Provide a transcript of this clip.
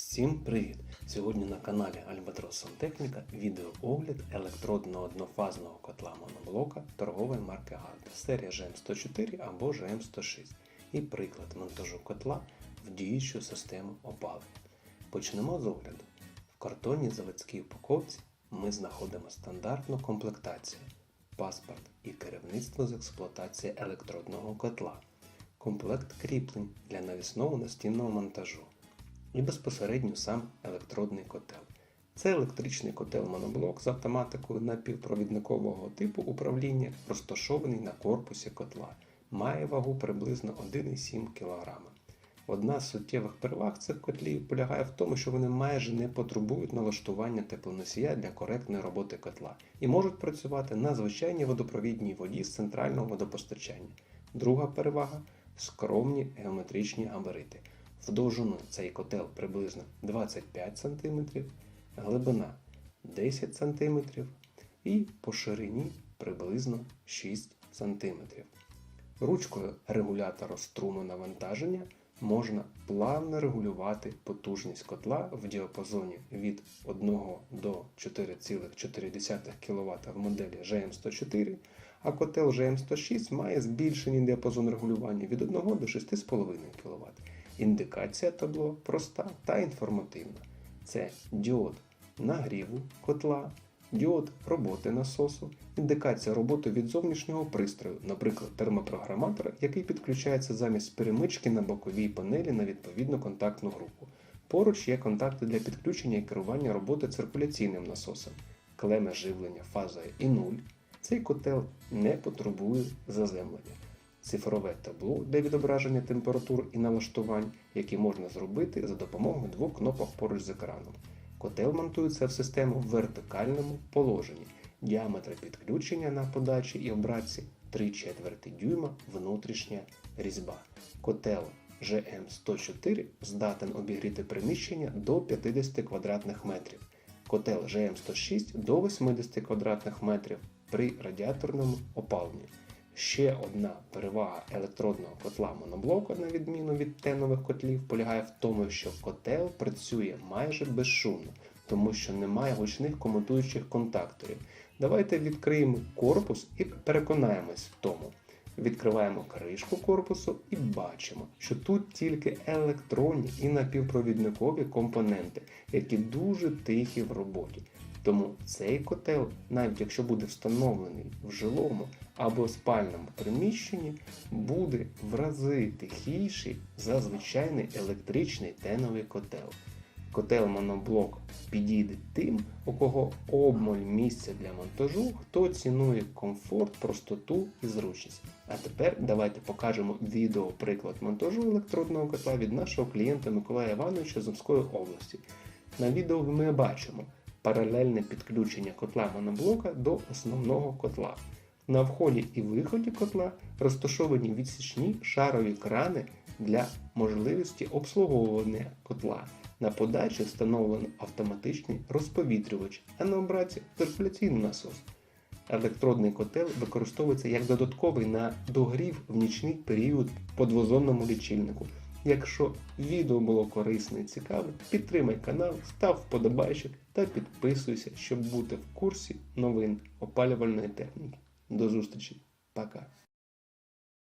Всім привіт! Сьогодні на каналі Albatros Сантехніка відеоогляд електродного однофазного котла моноблока торгової марки Гарда серія GM104 або GM106 і приклад монтажу котла в діючу систему опалення. Почнемо з огляду. В картонній заводській упаковці ми знаходимо стандартну комплектацію, паспорт і керівництво з експлуатації електродного котла, комплект кріплень для навісного настінного монтажу і безпосередньо сам електродний котел. Це електричний котел моноблок з автоматикою напівпровідникового типу управління, розташований на корпусі котла. Має вагу приблизно 1,7 кг. Одна з суттєвих переваг цих котлів полягає в тому, що вони майже не потребують налаштування теплоносія для коректної роботи котла і можуть працювати на звичайній водопровідній воді з центрального водопостачання. Друга перевага скромні геометричні габарити. В довжину цей котел приблизно 25 см, глибина 10 см і по ширині приблизно 6 см. Ручкою регулятора струму навантаження можна плавно регулювати потужність котла в діапазоні від 1 до 4,4 кВт в моделі GM104, а котел GM106 має збільшений діапазон регулювання від 1 до 6,5 кВт. Індикація табло проста та інформативна. Це діод нагріву котла, діод роботи насосу, індикація роботи від зовнішнього пристрою, наприклад, термопрограматора, який підключається замість перемички на боковій панелі на відповідну контактну групу. Поруч є контакти для підключення і керування роботи циркуляційним насосом, клеми живлення фазою і 0. Цей котел не потребує заземлення цифрове табло для відображення температур і налаштувань, які можна зробити за допомогою двох кнопок поруч з екраном. Котел монтується в систему в вертикальному положенні. Діаметр підключення на подачі і обратці 3 четверти дюйма внутрішня різьба. Котел GM104 здатен обігріти приміщення до 50 квадратних метрів. Котел GM106 до 80 квадратних метрів при радіаторному опаленні. Ще одна перевага електродного котла моноблока, на відміну від тенових котлів, полягає в тому, що котел працює майже безшумно, тому що немає гучних комутуючих контакторів. Давайте відкриємо корпус і переконаємось в тому. Відкриваємо кришку корпусу і бачимо, що тут тільки електронні і напівпровідникові компоненти, які дуже тихі в роботі. Тому цей котел, навіть якщо буде встановлений в жилому або спальному приміщенні, буде в рази тихіший за звичайний електричний теновий котел. Котел моноблок підійде тим, у кого обмаль місця для монтажу, хто цінує комфорт, простоту і зручність. А тепер давайте покажемо відеоприклад монтажу електродного котла від нашого клієнта Миколая Івановича з Сумської області. На відео ми бачимо паралельне підключення котла моноблока до основного котла. На вході і виході котла розташовані відсічні шарові крани для можливості обслуговування котла. На подачі встановлено автоматичний розповітрювач, а на обраці циркуляційний насос. Електродний котел використовується як додатковий на догрів в нічний період по двозонному лічильнику. Якщо відео було корисне і цікаве, підтримай канал, став вподобайчик та підписуйся, щоб бути в курсі новин опалювальної техніки. До зустрічі. Пока.